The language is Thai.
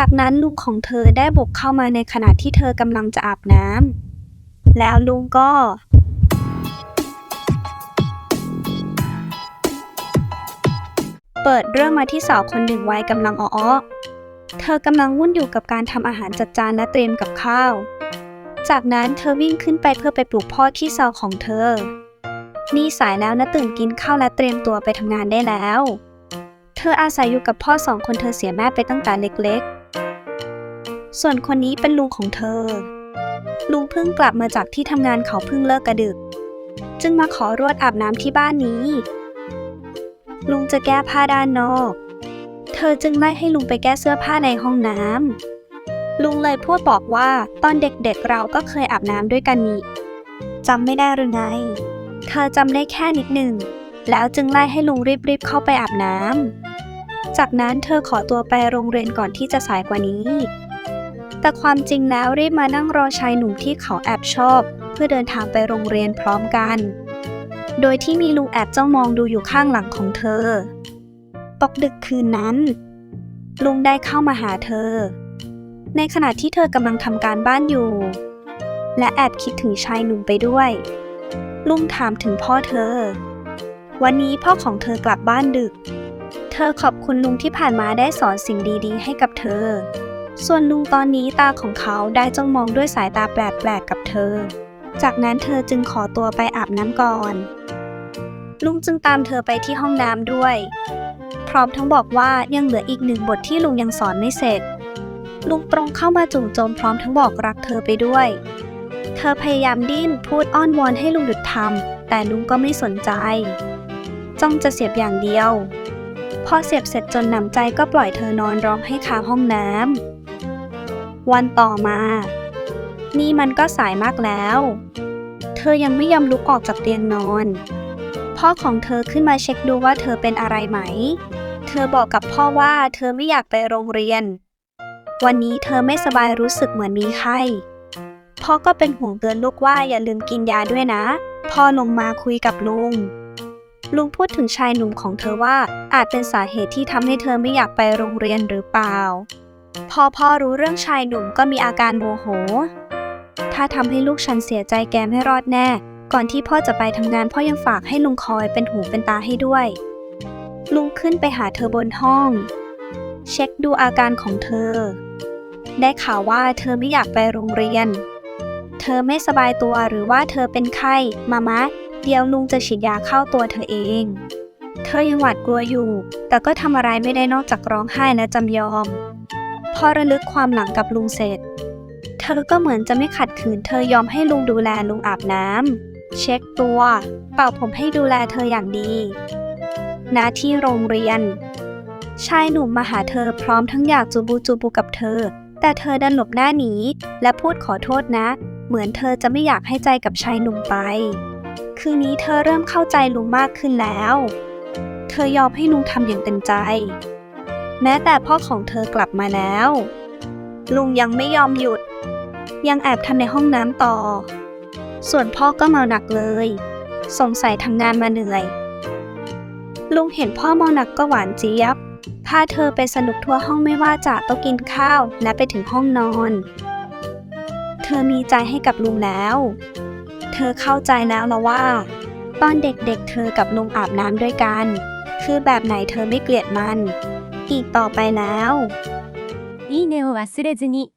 จากนั้นลุงของเธอได้บุกเข้ามาในขณะที่เธอกำลังจะอาบน้ำแล้วลุงก็เปิดเรื่องมาที่สาวคนหนึ่งวัยกำลังอ้อเธอกำลังวุ่นอยู่กับการทำอาหารจัดจานและเตรียมกับข้าว จากนั้นเธอวิ่งขึ้นไปเพื่อไปปลุกพ่อที่ซอของเธอ นี่สายแล้วนะตื่นกินข้าวและเตรียมตัวไปทำงานได้แล้ว เธออาศัยอยู่กับพ่อสองคนเธอเสียแม่ไปตั้งแต่เล็กๆ ส่วนคนนี้เป็นลุงของเธอ ลุงเพิ่งกลับมาจากที่ทำงานเขาเพิ่งเลิกกระดึก จึงมาขอรวดอาบน้ำที่บ้านนี้ ลุงจะแก้ผ้าด้านนอก เธอจึงไล่ให้ลุงไปแก้เสื้อผ้าในห้องน้ำลุงเลยพูดบอกว่าตอนเด็กๆเราก็เคยอาบน้ำด้วยกันนี่จำไม่ได้หรือไง เธอจำได้แค่นิดหนึ่ง แล้วจึงไล่ให้ลุงรีบๆเข้าไปอาบน้ำจากนั้นเธอขอตัวไปโรงเรียนก่อนที่จะสายกว่านี้ แต่ความจริงแล้วรีบมานั่งรอชายหนุ่มที่เขาแอบชอบ เพื่อเดินทางไปโรงเรียนพร้อมกัน โดยที่มีลุงแอบจ้องมองดูอยู่ข้างหลังของเธอ ตกดึกคืนนั้น ลุงได้เข้ามาหาเธอ ในขณะที่เธอกำลังทำการบ้านอยู่ และแอบคิดถึงชายหนุ่มไปด้วย ลุงถามถึงพ่อเธอ วันนี้พ่อของเธอกลับบ้านดึก เธอขอบคุณลุงที่ผ่านมาได้สอนสิ่งดีๆ ให้กับเธอ ส่วนลุงตอนนี้ตาของเขาได้จ้องมองด้วยสายตาแปลกๆกับเธอ จากนั้นเธอจึงขอตัวไปอาบน้ำก่อน ลุงจึงตามเธอไปที่ห้องน้ำด้วย พร้อมทั้งบอกว่ายังเหลืออีกหนึ่งบทที่ลุงยังสอนไม่เสร็จ ลุงตรงเข้ามาจู่โจมพร้อมทั้งบอกรักเธอไปด้วย เธอพยายามดิ้นพูดอ้อนวอนให้ลุงหยุดทำแต่ลุงก็ไม่สนใจ จ้องจะเสียบอย่างเดียวพอเสียบเสร็จจนหนำใจก็ปล่อยเธอนอนร้องให้คาห้องน้ำ วันต่อมา นี่มันก็สายมากแล้ว เธอยังไม่ยอมลุกออกจากเตียงนอน พ่อของเธอขึ้นมาเช็คดูว่าเธอเป็นอะไรไหม เธอบอกกับพ่อว่าเธอไม่อยากไปโรงเรียน วันนี้เธอไม่สบายรู้สึกเหมือนมีไข้ พ่อก็เป็นห่วงเตือนลูกว่าอย่าลืมกินยาด้วยนะ พ่อลงมาคุยกับลุงลุงพูดถึงชายหนุ่มของเธอว่าอาจเป็นสาเหตุที่ทำให้เธอไม่อยากไปโรงเรียนหรือเปล่า พอพ่อรู้เรื่องชายหนุ่มก็มีอาการโมโห ถ้าทำให้ลูกฉันเสียใจแกไม่รอดแน่ ก่อนที่พ่อจะไปทำงานพ่อยังฝากให้ลุงคอยเป็นหูเป็นตาให้ด้วย ลุงขึ้นไปหาเธอบนห้อง เช็คดูอาการของเธอ ได้ข่าวว่าเธอไม่อยากไปโรงเรียน เธอไม่สบายตัวหรือว่าเธอเป็นไข้มามะเดี๋ยวลุงจะฉีดยาเข้าตัวเธอเอง เธอยังหวาดกลัวอยู่ แต่ก็ทำอะไรไม่ได้นอกจากร้องไห้และจำยอม พอระลึกความหลังกับลุงเสร็จ เธอก็เหมือนจะไม่ขัดขืน เธอยอมให้ลุงดูแลลุงอาบน้ำเช็คตัว เป่าผมให้ดูแลเธออย่างดีณที่โรงเรียน ชายหนุ่มมาหาเธอพร้อมทั้งอยากจูบูจูบูกับเธอ แต่เธอดันหลบหน้าหนี และพูดขอโทษนะ เหมือนเธอจะไม่อยากให้ใจกับชายหนุ่มไป คืนนี้เธอเริ่มเข้าใจลุงมากขึ้นแล้ว เธอยอมให้ลุงทำอย่างเต็มใจ แม้แต่พ่อของเธอกลับมาแล้ว ลุงยังไม่ยอมหยุด ยังแอบทำในห้องน้ำต่อ ส่วนพ่อก็เมาหนักเลย สงสัยทำงานมาเหนื่อย ลุงเห็นพ่อเมาหนักก็หวานเจี๊ยบพาเธอไปสนุกทั่วห้องไม่ว่าจะต้องกินข้าวและไปถึงห้องนอน เธอมีใจให้กับลุงแล้ว เธอเข้าใจแล้วละว่า ตอนเด็กๆเธอกับลุงอาบน้ำด้วยกัน คือแบบไหนเธอไม่เกลียดมัน อีกต่อไปแล้ว いいねを忘れずに